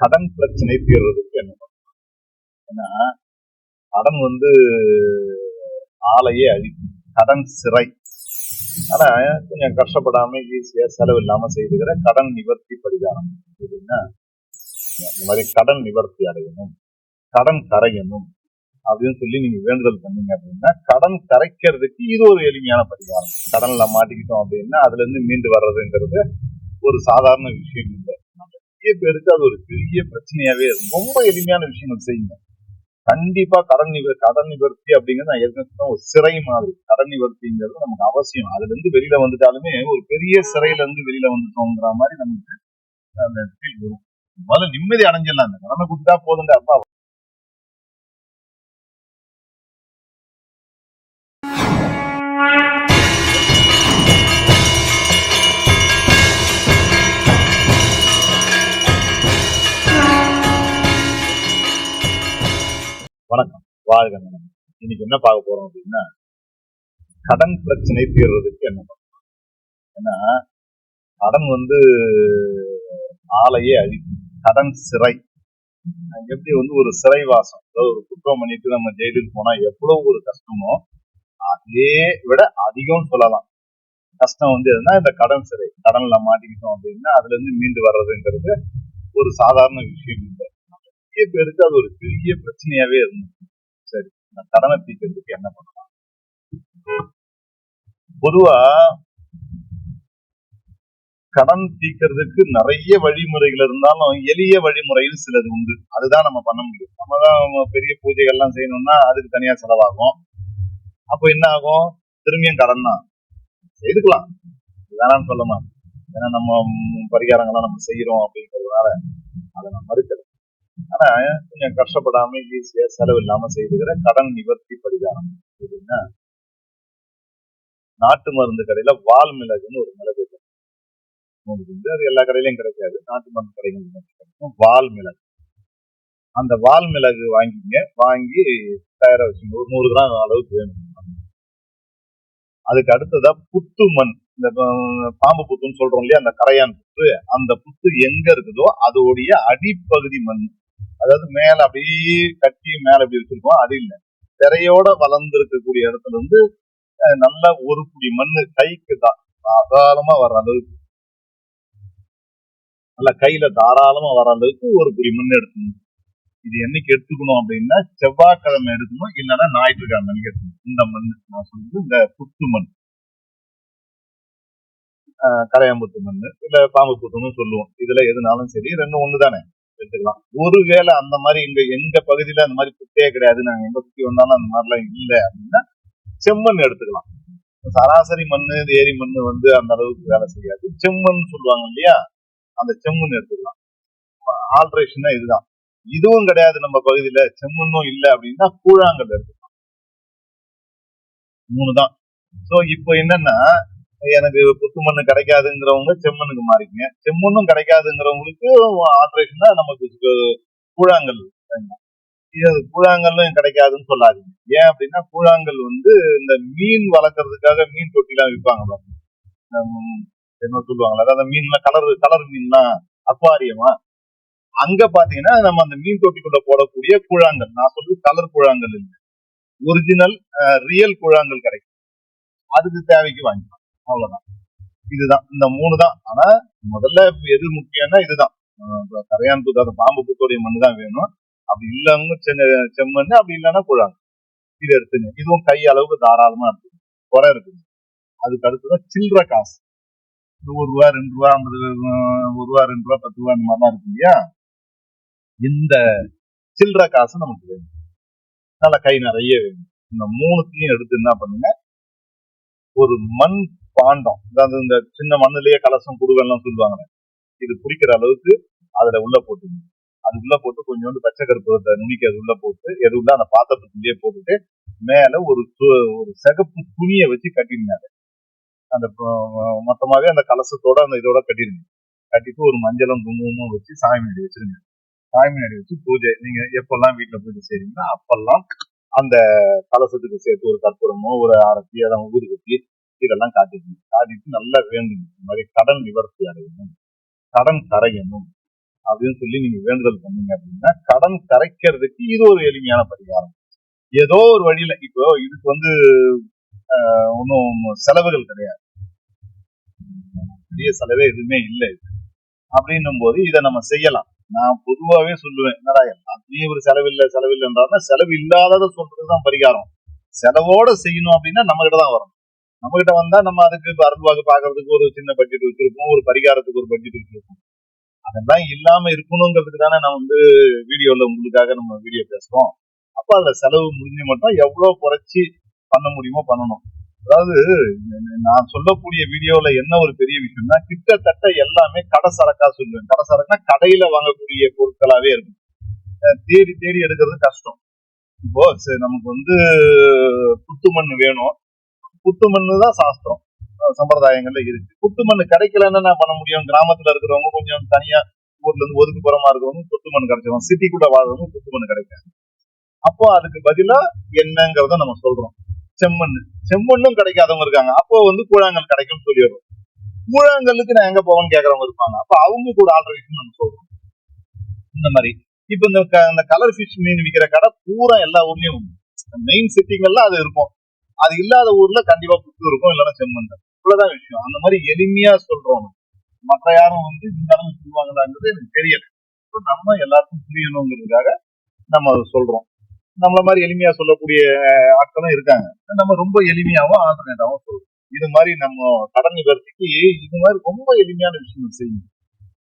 கடன் பிரச்சனை தீர்றதுக்கு என்ன பண்ணலாம் ஏன்னா கடன் வந்து ஆளையே அழிக்கும். கடன் சிறை. ஆனா கொஞ்சம் கஷ்டப்படாம ஈஸியா செலவு இல்லாம செய்துக்கிற கடன் நிவர்த்தி பரிகாரம். அப்படின்னா இந்த மாதிரி கடன் நிவர்த்தி அடையணும். கடன் கரையணும். அப்படின்னு சொல்லி நீங்க வேண்டுதல் பண்ணீங்க அப்படின்னா கடன் கரைக்கிறதுக்கு இது ஒரு எளிமையான பரிகாரம். கடன்ல மாட்டிக்கிட்டோம் அப்படின்னா அதுல இருந்து மீண்டு வர்றதுங்கிறது ஒரு சாதாரண விஷயம் இல்லை. நிறைய பேருக்கு அது ஒரு பெரிய பிரச்சனையாவே ரொம்ப எளிமையான விஷயங்கள் செய்யுங்க. கண்டிப்பா கடன் நிவர் கடன் நிவர்த்தி அப்படிங்கிறது நான் ஏற்கனவே ஒரு சிறை மாதிரி. கடன் நிவர்த்திங்கிறது நமக்கு அவசியம். அதுல இருந்து வெளியில வந்துட்டாலுமே ஒரு பெரிய சிறையில இருந்து வெளியில வந்துட்டோங்கிற மாதிரி நமக்கு அந்த ஃபீல் வரும். முதல்ல நிம்மதி அடைஞ்சிடலாம். அந்த கடனை கொடுத்தா போதுங்க அப்பா. வாழ்க நலம். இன்னைக்கு என்ன பார்க்க போறோம் அப்படின்னா கடன் பிரச்சனை தீர்றதுக்கு என்ன பண்ணலாம் ஏன்னா கடன் வந்து ஆளையே அழிக்கும். கடன் சிறை. எப்படி வந்து ஒரு சிறைவாசம் அதாவது ஒரு குற்றம் பண்ணிட்டு நம்ம ஜெயிலுக்கு போனா எவ்வளவு ஒரு கஷ்டமோ அதே விட அதிகம் சொல்லலாம். கஷ்டம் வந்து எதுனா இந்த கடன் சிறை. கடன்ல மாட்டிக்கிட்டோம் அப்படின்னா அதுல இருந்து மீண்டு வர்றதுங்கிறது ஒரு சாதாரண விஷயம் இல்லை. நிறைய பேருக்கு அது ஒரு பெரிய பிரச்சனையாவே இருந்தது. சரி நான் கடனை தீர்க்கிறதுக்கு என்ன பண்ணலாம்? பொதுவா கடன் தீர்க்கிறதுக்கு நிறைய வழிமுறைகள் இருந்தாலும் எளிய வழிமுறையில் சிலது உண்டு. அதுதான் நம்ம பண்ண முடியும். நம்ம தான் பெரிய பூஜைகள்லாம் செய்யணும்னா அதுக்கு தனியா செலவாகும். அப்போ என்ன ஆகும்? திரும்பியும் கடன் தான். செய்துக்கலாம். வேணாம்னு சொல்லலாம் ஏன்னா நம்ம பரிகாரங்கள்லாம் நம்ம செய்யறோம் அப்படிங்கிறதுனால அதை நான் மறுக்கல. ஆனா கொஞ்சம் கஷ்டப்படாம ஈஸியா செலவு இல்லாம செய்துக்கிற கடன் நிவர்த்தி பரிகாரம் எப்படின்னா நாட்டு மருந்து கடையில வால் மிளகுன்னு ஒரு மிளகு இருக்கு. அது எல்லா கடையிலையும் கிடைக்காது. நாட்டு மருந்து கடைகள் கிடைக்கும். வால் மிளகு. அந்த வால் மிளகு வாங்கிங்க. வாங்கி தயாரா வச்சுங்க. ஒரு நூறு கிராம் அளவுக்கு வேணும். அதுக்கு அடுத்ததா புத்து மண். இந்த பாம்பு புத்துன்னு சொல்றோம் இல்லையா? அந்த கரையான் புத்து. அந்த புத்து எங்க இருக்குதோ அதோடைய அடிப்பகுதி மண். அதாவது மேல அப்படியே கட்டி மேல அப்படி வச்சிருக்கோம். அது இல்ல. திரையோட வளர்ந்து இருக்கக்கூடிய இடத்துல இருந்து அஹ், நல்ல ஒரு புடி மண்ணு கைக்கு தான் தாராளமா வர்ற அளவுக்கு. நல்ல கையில தாராளமா வர அளவுக்கு ஒரு புடி மண் எடுக்கணும் இது என்னைக்கு எடுத்துக்கணும் அப்படின்னா செவ்வாய்க்கிழமை எடுக்கணும். இல்லைன்னா ஞாயிற்றுக்கிழமை எடுக்கணும். இந்த மண் நான் சொல்றது இந்த புத்து மண். கரையாம்புத்து மண் இல்ல பாம்பு புத்துன்னு சொல்லுவோம். இதுல எதுனாலும் சரி ரெண்டும் ஒண்ணு தானே எடுத்துக்கலாம் ஒருவேளை அந்த மாதிரி இங்க எங்க பகுதியில அந்த மாதிரி புத்தே கிடையாது. நாங்க எங்க சுத்தி வந்தாலும் அந்த மாதிரிலாம் இல்ல அப்படின்னா செம்மண் எடுத்துக்கலாம். சராசரி மண்ணு ஏரி மண்ணு வந்து அந்த அளவுக்கு வேலை செய்யாது. செம்மண் சொல்லுவாங்க இல்லையா? அந்த செம்மண் எடுத்துக்கலாம். ஆல்ட்ரேஷனா இதுதான். இதுவும் கிடையாது நம்ம பகுதியில. செம்மண்ணும் இல்ல அப்படின்னா கூழாங்கல் எடுத்துக்கலாம். மூணு தான் சோ இப்போ என்னன்னா எனக்கு புத்து மண்ணு கிடைக்காதுங்கிறவங்க செம்மண்ணுக்கு மாறிங்க செம்மண்ணும் கிடைக்காதுங்கிறவங்களுக்கு ஆல்ட்ரேஷனா நமக்கு கூழாங்கல் இது கூழாங்கல்லும் கிடைக்காதுன்னு சொல்லாதீங்க. ஏன் அப்படின்னா கூழாங்கல் வந்து இந்த மீன் வளர்க்கறதுக்காக மீன் தொட்டிலாம் விற்பாங்க பாருங்க. என்ன சொல்லுவாங்களா அதாவது மீன்லாம் கலர் கலர் மீன்லாம் அக்வாரியமா. அங்க பாத்தீங்கன்னா நம்ம அந்த மீன் தொட்டிக்குள்ள போடக்கூடிய கூழாங்கல் நான் சொல்றது கலர் கூழாங்கல் இல்லை. ஒரிஜினல் ரியல் கூழாங்கல் கிடைக்கும். அதுக்கு தேவைக்கு வாங்கிக்கலாம். அவ்வளவுதான். இதுதான். இந்த மூணு தான் ஆனா முதல்ல எது முக்கியம்னா இதுதான். கரையான் புத்து பாம்பு புத்தோடைய மண் தான் வேணும். அப்படி இல்லைன்னு சென்ன- செம்மண்ணு அப்படி இல்லைன்னா குழாங்க. இது எடுத்துங்க. இதுவும் கை அளவுக்கு தாராளமா எடுத்துங்க. குறை இருக்குங்க அதுக்கு அடுத்துதான் சில்லற காசு. இது ஒரு ரூபா ரெண்டு ரூபா ஐம்பது ஒரு ரூபா ரெண்டு ரூபா பத்து ரூபா அந்த மாதிரிலாம் இருக்கு இல்லையா? இந்த சில்லற காசு நமக்கு வேணும். நல்லா கை நிறைய வேணும். இந்த மூணுத்தையும் எடுத்து என்ன பண்ணுங்க? ஒரு மண் பாண்டம். அதாவது இந்த சின்ன மண்ணிலேயே கலசம் குடுகல்லாம் சொல்லுவாங்க இது குடிக்கிற அளவுக்கு அதுல உள்ள போட்டுங்க அது உள்ள போட்டு கொஞ்சோண்டு பச்சை கருப்பத்தை நுனிக்கு அது உள்ள போட்டு எது உள்ள அந்த பாத்திரத்துக்குள்ளேயே போட்டுட்டு மேல ஒரு து- ஒரு சிகப்பு துணியை வச்சு கட்டிடுங்க அந்த மொத்தமாவே அந்த கலசத்தோட அந்த இதோட கட்டிருந்தேன் கட்டிட்டு ஒரு மஞ்சளும் குங்குமமும் வச்சு சாமி முன்னாடி வச்சிருங்க. சாமி முன்னாடி வச்சு பூஜை. நீங்க எப்பெல்லாம் வீட்டுல பூஜை செய்றீங்களோ அப்பெல்லாம் அந்த கலசத்துக்கு சேர்த்து ஒரு கற்பூரமோ ஒரு அரத்தி அதை ஊதி கட்டி இதெல்லாம் காட்டிடுங்க காட்டிட்டு நல்லா வேண்டுங்க. இந்த மாதிரி கடன் நிவர்த்தி அடையணும். கடன் கரையணும் அப்படின்னு சொல்லி நீங்க வேண்டுதல் பண்ணீங்க அப்படின்னா கடன் கரைக்கிறதுக்கு இது ஒரு எளிமையான பரிகாரம். ஏதோ ஒரு வழியில இப்போ இதுக்கு வந்து ஒன்றும் செலவுகள் கிடையாது. பெரிய செலவே எதுவுமே இல்லை. இது அப்படின்னும் போது இதை நம்ம செய்யலாம். நான் பொதுவாகவே சொல்லுவேன் என்னடா எல்லாத்துலயும் ஒரு செலவில்லை செலவில்லைன்றாருன்னா செலவு இல்லாததை சொல்றதுதான் பரிகாரம். செலவோட செய்யணும் அப்படின்னா நம்ம கிட்ட தான் வரும் நம்ம கிட்ட வந்தா நம்ம அதுக்கு அருள்வாக்கு பாக்குறதுக்கு ஒரு சின்ன பட்ஜெட் வச்சிருப்போம் ஒரு பரிகாரத்துக்கு ஒரு பட்ஜெட் வச்சிருப்போம். அதெல்லாம் இல்லாம இருக்கணுங்கிறதுக்கு தானே நான் வந்து வீடியோல உங்களுக்காக நம்ம வீடியோ பேசுறோம். அப்ப அதுல செலவு முடிஞ்சு மட்டும் எவ்வளவு குறைச்சி பண்ண முடியுமோ பண்ணணும். அதாவது நான் சொல்லக்கூடிய வீடியோல என்ன ஒரு பெரிய விஷயம்னா கிட்டத்தட்ட எல்லாமே கடை சரக்கா சொல்லுவேன். கடை சரக்குனா கடையில வாங்கக்கூடிய பொருட்களாவே இருக்கும். தேடி தேடி எடுக்கிறது கஷ்டம். இப்போ நமக்கு வந்து புத்துமண் வேணும். புத்து மண்ணு தான் சாஸ்திரம் சம்பிரதாயங்கள்ல இருக்கு. புத்து மண்ணு கிடைக்கலன்னு நான் பண்ண முடியும்? கிராமத்துல இருக்கிறவங்க கொஞ்சம் தனியா ஊர்ல இருந்து ஒதுக்குப்புறமா இருக்கிறவங்க புத்து மண் கிடைச்சிடும் சிட்டிக்குள்ள வாழ்றவங்க புத்து மண் கிடைக்காது. அப்போ அதுக்கு பதிலா என்னங்கிறத நம்ம சொல்றோம். செம்மண் செம்மண்ணும் கிடைக்காதவங்க இருக்காங்க. அப்போ வந்து கூழாங்கல் கிடைக்கும்னு சொல்லிடுறோம் கூழாங்கல்லுக்கு நான் எங்க போவேன்னு கேட்கறவங்க இருப்பாங்க. அப்ப அவங்களுக்கு ஒரு ஆல்டர்னேஷன் நம்ம சொல்றோம். இந்த மாதிரி. இப்ப இந்த க- இந்த கலர் ஃபிஷ் மீன் விக்கிற கடை பூரா எல்லா ஊர்லயும் மெயின் சிட்டிங்கெல்லாம் அது இருக்கும். அது இல்லாத ஊர்ல கண்டிப்பா புத்து இருக்கும் இல்லைன்னா செம்மண் இவ்வளவுதான் விஷயம். அந்த மாதிரி எளிமையா சொல்றோம். மற்ற யாரும் வந்து இந்த அளவு சொல்லுவாங்களாங்கிறது எனக்கு தெரியல. நம்ம எல்லாருக்கும் புரியணுங்கிறதுக்காக நம்ம அதை சொல்றோம். நம்மள மாதிரி எளிமையா சொல்லக்கூடிய ஆட்களும் இருக்காங்க. நம்ம ரொம்ப எளிமையாவும் ஆல்டர்னேட்டாவும் சொல்றோம். இது மாதிரி நம்ம கடன் நிவர்த்திக்கு இது மாதிரி ரொம்ப எளிமையான விஷயம் செய்யும்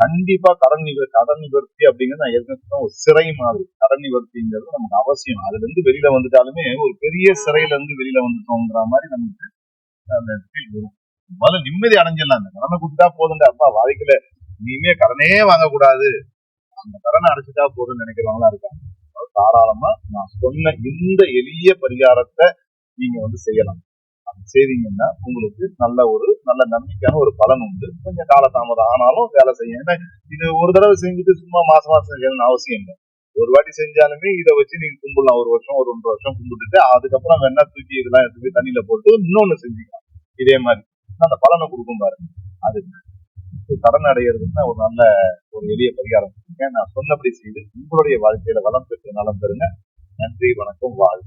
கண்டிப்பா கடன் நிவர் கடன் நிவர்த்தி அப்படிங்கிறது நான் ஏற்கனவே ஒரு சிறை மாதிரி. கடன் நிவர்த்திங்கிறது நமக்கு அவசியம். அதுல இருந்து வெளியில வந்துட்டாலுமே ஒரு பெரிய சிறையில இருந்து வெளியில வந்துட்டோங்கிற மாதிரி நமக்கு அந்த ஃபீல் வரும். முதல்ல நிம்மதி அடைஞ்சிடலாம். அந்த கடனை கொடுத்தா போதுங்க அப்பா வாழ்க்கையில இனிமே கடனே வாங்கக்கூடாது. அந்த கடனை அடைச்சிட்டா போதும்னு நினைக்கிறவங்களா இருக்காங்க. தாராளமா நான் சொன்ன இந்த எளிய பரிகாரத்தை நீங்க வந்து செய்யலாம். செய்தீங்கன்னா உங்களுக்கு நல்ல ஒரு நல்ல நம்பிக்கையான ஒரு பலன் உண்டு. கொஞ்சம் காலதாமதம் ஆனாலும் வேலை செய்யும் ஏன்னா இது ஒரு தடவை செஞ்சுட்டு சும்மா மாசம் மாசம் செய்யணும்னு அவசியம் இல்லை. ஒரு வாட்டி செஞ்சாலுமே இதை வச்சு நீங்க கும்பிடலாம். ஒரு வருஷம் ஒரு ஒன்றரை வருஷம் கும்பிட்டுட்டு அதுக்கப்புறம் வேணா தூக்கி இதெல்லாம் எடுத்து போய் தண்ணியில போட்டு இன்னொன்னு செஞ்சுக்கலாம். இதே மாதிரி. அந்த பலனை கொடுக்கும் பாருங்க. அது கடன் அடையிறதுன்னா ஒரு நல்ல ஒரு எளிய பரிகாரம். நான் சொன்னபடி செய்து உங்களுடைய வாழ்க்கையில வளம் பெற்று நலம் பெறுங்க. நன்றி வணக்கம் வாழ்க.